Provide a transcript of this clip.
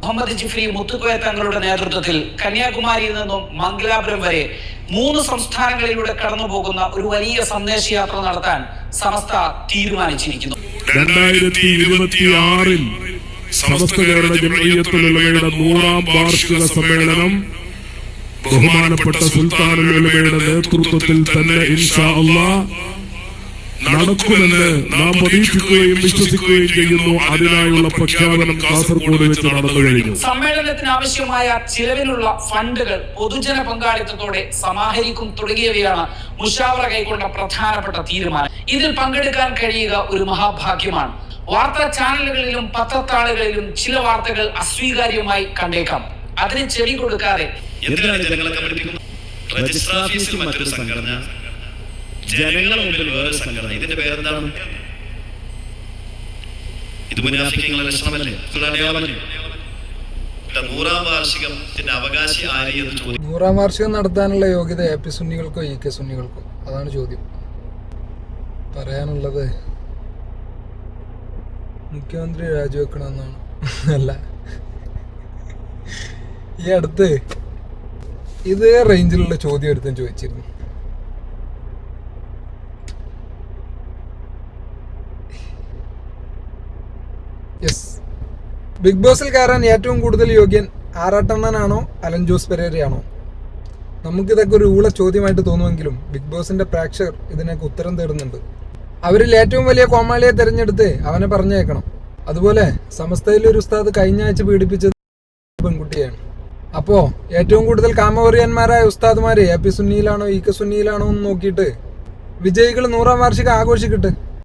മുഹമ്മദ് ജിഫ്രി മുത്തുക്കോയ തങ്ങളുടെ നേതൃത്വത്തിൽ കന്യാകുമാരിയിൽ നിന്നും മംഗലാപുരം വരെ മൂന്ന് സംസ്ഥാനങ്ങളിലൂടെ കടന്നു പോകുന്ന ഒരു വലിയ സന്ദേശയാത്ര നടത്താൻ സമസ്ത തീരുമാനിച്ചിരിക്കുന്നു. രണ്ടായിരത്തി ഇരുപത്തി ആറിൽ സമസ്ത കേരള ജമയത്തുലമയുടെ നൂറാം വാർഷിക സമ്മേളനം ബഹുമാനപ്പെട്ട സുൽത്താനുൽ ഉലമയുടെ നേതൃത്വത്തിൽ തന്നെ ഇൻഷാ അള്ളാ നടക്കുമെന്ന് നാം പ്രതീക്ഷിക്കുകയും വിശ്വസിക്കുകയും ചെയ്യുന്നു. അതിനായുള്ള പ്രഖ്യാപനം കാസർഗോഡ് വെച്ച് നടന്നു കഴിഞ്ഞു. സമ്മേളനത്തിന് ആവശ്യമായ ചിലവിലുള്ള ഫണ്ടുകൾ പൊതുജന പങ്കാളിത്തത്തോടെ സമാഹരിക്കും തുടങ്ങിയവയാണ് മുഷാവറ കൈക്കൊണ്ട പ്രധാനപ്പെട്ട തീരുമാനം. ഇതിൽ പങ്കെടുക്കാൻ കഴിയുക ഒരു മഹാഭാഗ്യമാണ്. വാർത്താ ചാനലുകളിലും പത്രത്താളുകളിലും ചില വാർത്തകൾ അസ്വീകാര്യമായി കണ്ടേക്കാം. അതിന് ചെവി കൊടുക്കാതെ എന്തിനാണ് ജനങ്ങളെ പഠിപ്പിക്കുന്നത് രജിസ്റ്റർ ഓഫീസിൽ മറ്റൊരു സംഘടന ജനങ്ങളുടെ മുമ്പിൽ വേറെ സംഘടന. ഇതിന്റെ പേരെന്താണ്? ഇത് മുനാഫിക്കങ്ങളുടെ ലക്ഷണമല്ലേ അടയാളമല്ലേ നൂറാം വാർഷികത്തിന്റെ അവകാശി ആര് എന്ന് ചോദിക്കും നൂറാം വാർഷികം നടത്താനുള്ള യോഗ്യത എ പി സുന്നികൾക്കോ ഇ കെ സുന്നികൾക്കോ? അതാണ് ചോദ്യം. പറയാനുള്ളത് മുഖ്യമന്ത്രി രാജിവെക്കണമെന്നാണ്. അല്ല. ഈ അടുത്ത് ഇതേ റേഞ്ചിലുള്ള ചോദ്യം ഒരുത്തൻ ചോദിച്ചിരുന്നു. യെസ് ബിഗ് ബോസിൽ കയറാൻ ഏറ്റവും കൂടുതൽ യോഗ്യൻ ആറാട്ടണ്ണനാണോ അലൻ ജോസ് പെരേരയാണോ? നമുക്കിതൊക്കെ ഒരു ഊള ചോദ്യമായിട്ട് തോന്നുമെങ്കിലും ബിഗ് ബോസിന്റെ പ്രേക്ഷകർ ഇതിനൊക്കെ ഉത്തരം തേടുന്നുണ്ട്. അവരിൽ ഏറ്റവും വലിയ കോമാളിയെ തിരഞ്ഞെടുത്ത് അവനെ പറഞ്ഞേക്കണം. അതുപോലെ സമസ്തയിലെ ഒരു ഉസ്താദ് കഴിഞ്ഞ ആഴ്ച പീഡിപ്പിച്ചത് പെൺകുട്ടിയാണ്. അപ്പോ ഏറ്റവും കൂടുതൽ കാമവറിയന്മാരായ ഉസ്താദ്മാരെ എ പി സുന്നിയിലാണോ ഇ കെ സുന്നിയിലാണോ എന്ന് നോക്കിയിട്ട് വിജയികൾ നൂറാം വാർഷികം ആഘോഷിക്കട്ടെ.